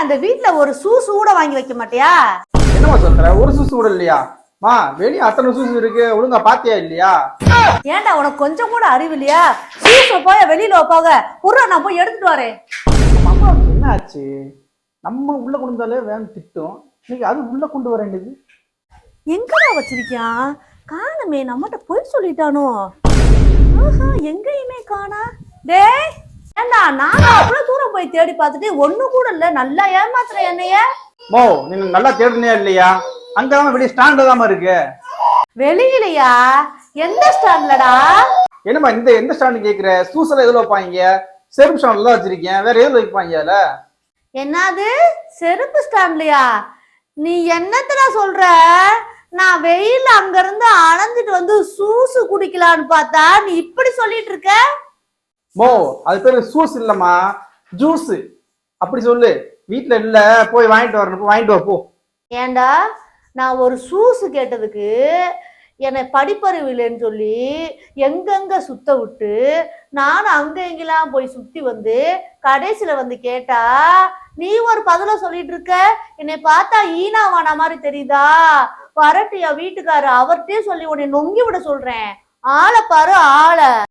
அந்த வீட்ல ஒரு சூசு கூட வாங்கி வைக்க மாட்டியா? என்னம்மா சொல்ற? ஒரு சூசு கூட இல்லையா? மா வெளியே அத்தனை சூசு இருக்கு. ஒழுங்கா பாத்தியா இல்லையா? ஏன்டா உனக்கு கொஞ்சம் கூட அறிவு இல்லையா? சூச போய வெளியில போக புறா நான் போய் எடுத்துட்டு வரேன். அம்மாவுக்கு என்ன ஆச்சு நம்ம உள்ள கொண்டு வந்தாலே வேணும் திட்டும். இன்னைக்கு அது உள்ள கொண்டு வர வேண்டியது. எங்கடா வச்சிருக்கியான் காணுமே நம்மகிட்ட போய் சொல்லிட்டானோ? ஆஹா எங்கேயுமே காணா. டேய் ஏண்டா நான் அவ்வளவு தூரம் போய் தேடி பார்த்துட்டு ஒண்ணு கூட இல்ல நல்லா ஏமாத்துற என்னைய? மோ நீங்க நல்லா தேடுனியா இல்லையா? அங்கதான் வெளியே ஸ்டாண்ட்ல தான் இருக்கு. வெளியிலயா? எந்த ஸ்டாண்ட்லடா என்னம்மா இந்த எந்த ஸ்டாண்ட் கேக்குற? சூசல எதுல வைப்பாங்க? செருப்பு ஸ்டாண்ட்ல தான் வச்சிருக்கேன் வேற எதுல வைப்பாங்கல என்னது? செருப்பு ஸ்டாண்ட்லயா நீ என்னத்தடா சொல்ற? நான் வெயில் அங்க இருந்து அணைஞ்சிட்டு வந்து சூசு குடிக்கலான்னு பார்த்தா நீ இப்படி சொல்லிட்டு இருக்க? மோ அது பேரு சூஸ் இல்லம்மா. ஜூஸ். அப்படி சொல்லு. வீட்ல இல்ல போய் வாங்கிட்டு வரணும். வாங்கிட்டு வா போ. ஏண்டா? நான் ஒரு சூசு கேட்டதுக்கு என்னை படிப்பறிவு இல்லைன்னு சொல்லி எங்கெங்க சுத்த விட்டு நானும் அங்க எங்கெல்லாம் போய் சுத்தி வந்து கடைசியில வந்து கேட்டா நீ ஒரு பதில சொல்லிட்டு இருக்க? என்னை பார்த்தா ஈனாவான மாதிரி தெரியுதா? வரட்டு என் வீட்டுக்காரு? அவர்கிட்டயே சொல்லி உன்னை நொங்கி விட சொல்றேன். ஆளை பாரு ஆளை.